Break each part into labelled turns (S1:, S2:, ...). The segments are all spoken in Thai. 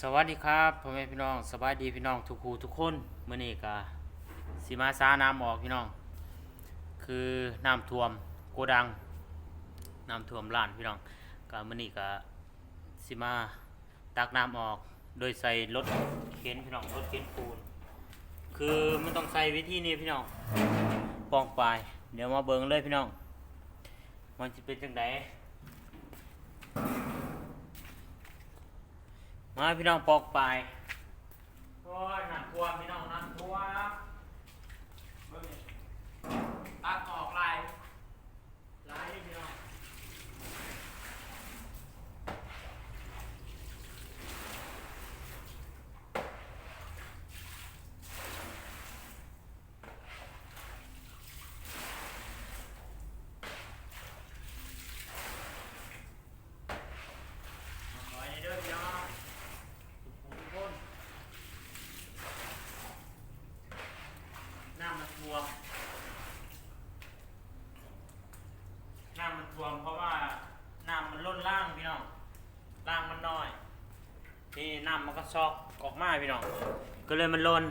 S1: สวัสดีครับพ่อแม่พี่น้องสบายดีพี่น้องทุกคู่ทุกคนเมื้อนี้ก็สิมาซาน้ำออกพี่น้อง คือน้ำท่วมโกดังน้ำท่วมร้านพี่น้องก็มื้อนี้ก็สิมาตักน้ำออก โดยใส่รถเข็นพี่น้องรถเข็นปูน คือมันต้องใส่วิธีนี้พี่น้องปองปลายเดี๋ยวมาเบิ่งเลยพี่น้อง มันจะเป็นจังได มาพี่น้องปอกไปโอ้ยน้ำท่วมพี่น้องนะท่วมเบิ่งนี่ตักออกลายลายนี่พี่น้องมาขอให้เด้อพี่น้องทุกคนทุกคนน้ำมันท่วม น้ำมันท่วมเพราะว่าน้ำมันล้นล่างพี่น้องล่างมันน้อยนี่น้ำ มันก็ซอกออกมาพี่น้อง ก็เลยมันลน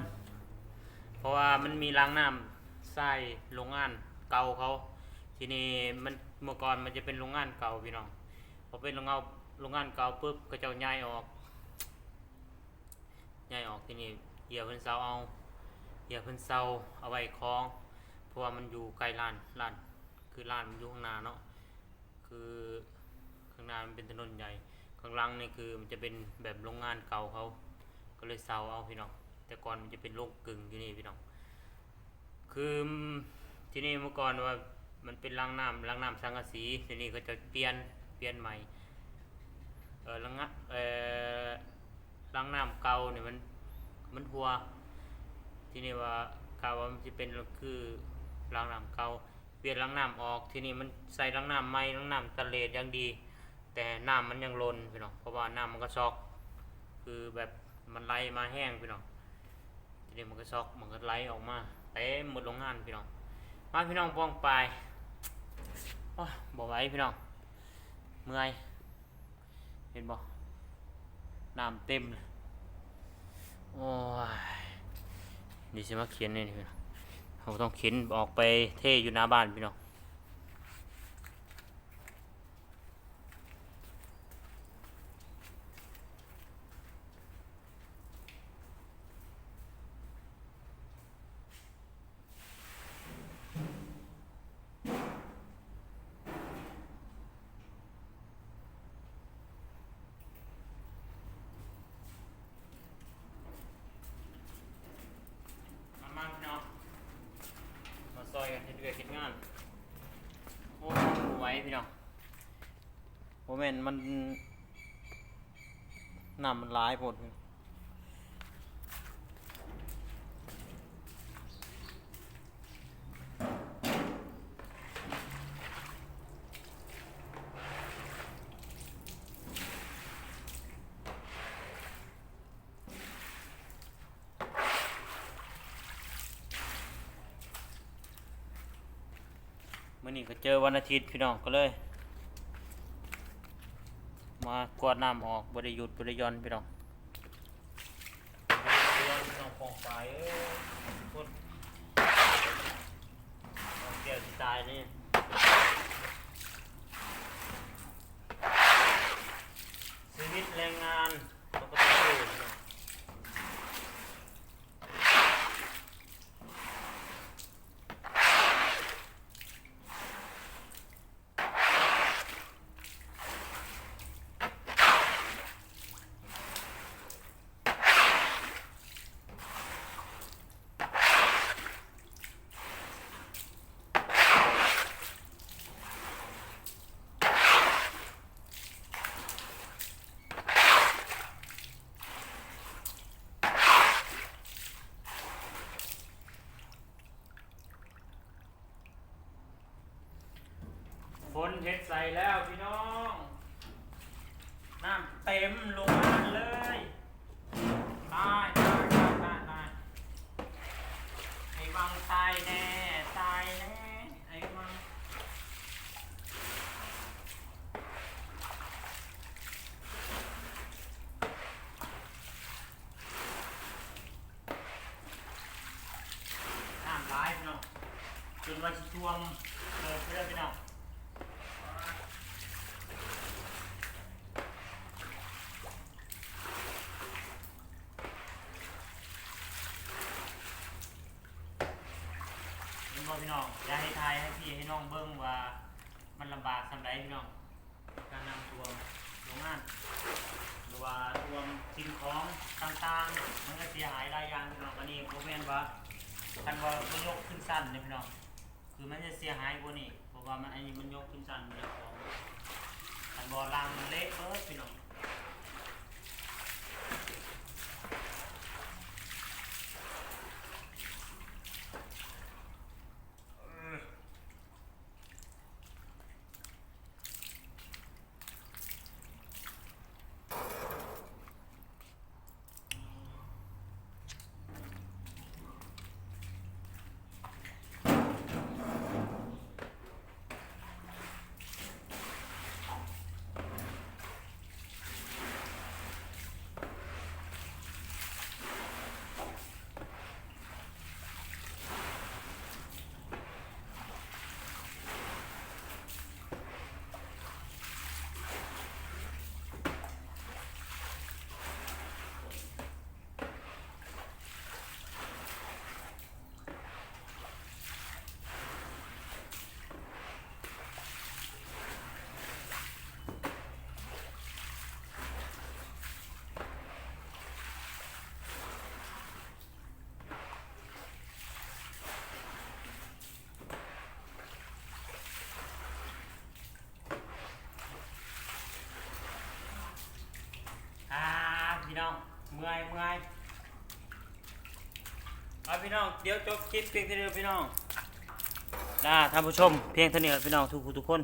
S1: เพราะว่ามันมีรางน้ำใส่โรงงานเก่าเขา ทีนี้มันเมื่อก่อนมันจะเป็นโรงงานเก่าพี่น้อง พอเป็นโรงงานโรงงานเก่าปุ๊บก็จะเอย้ายออกย้ายออกทีนี้เหยียบเพิ่นเสาเอาเหยียบเพิ่นเสาเอาไว้คล้อง เพราะว่ามันอยู่ไกลร้านร้านคือร้านมันอยู่ข้างหน้าเนาะ คือข้างหน้ามันเป็นถนนใหญ่ ข้างหลังนี่คือมันจะเป็นแบบโรงงานเก่าเขาก็เลยเซาเอาพี่น้องแต่ก่อนมันจะเป็นโรงกลึงอยู่นี่พี่น้องคือที่นี่เมื่อก่อนว่ามันเป็นรางน้ำรางน้ำสังกะสีที่นี้ก็จะเปลี่ยนเปลี่ยนใหม่เออรางน้ำเออรางน้ำเก่าเนี่ยมันมันหัว ที่นี้ว่าข่าวว่ามันจะเป็นคือรางน้ำเก่าเปลี่ยนรางน้ำออกที่นี้มันใส่รางน้ำใหม่รางน้ำตะเลดยังดี แต่น้ำมันยังลนพี่น้องเพราะว่าน้ำมันก็ซอก คือแบบมันไหลมาแห้งพี่น้องทีนี้มันก็ซอกมันก็ไหลออกมาเต็มหมดโรงงานพี่น้องมาพี่น้องป้องไปโอ้บอกไว้พี่น้องเมื่อยเห็นบ่น้ำเต็มโอ้ยนี่สิมาเขียนนี่พี่น้องเราต้องเขียนออกไปเท่อยู่หน้าบ้านพี่น้อง มามาพี่น้อง มาซอยกันเฮ็ดเวียกเฮ็ดงาน โอ้ ยบ่ไว้พี่น้องโมเมนมันนำมันร้ายโพดพี่ มื่อนี้ก็เจอวันอาทิตย์พี่น้องก็เลย มากวาดน้ำออกบริยุทธ์บริยอนพี่น้องพี่น้องฟองไฟเอ้ยคนน้องแก้วสิตายนี่ ว่าชิท่วมเลยเพื่อนพี่น้องเห็นบ่พี่น้องอยากให้ทายให้พี่ให้น้องเบิ้งว่ามันลำบากสำไรพี่น้อง การนำตัวโรงงานหรือว่ารวมสิ่งของต่างๆ มันก็เสียหายหลายอย่างพี่น้องอันนี้ผมแม่นว่าทันว่ามันยกขึ้นสั้นเนี่ยพี่น้อง คือมันจะเสียหายกว่านี้เพราะว่ามันอันนี้มันยกขึ้นสั่นมันจะของทันบอล่างมันเละเบิดพี่น้องอ่าพี่ น้องเมื่อยเมื่อยเอาพี่น้องเดี๋ยวจบคลิปเพียงเท่านี้พี่น้องลาท่านผู้ชมเพียงเท่านี้พี่น้องทุกทุกคน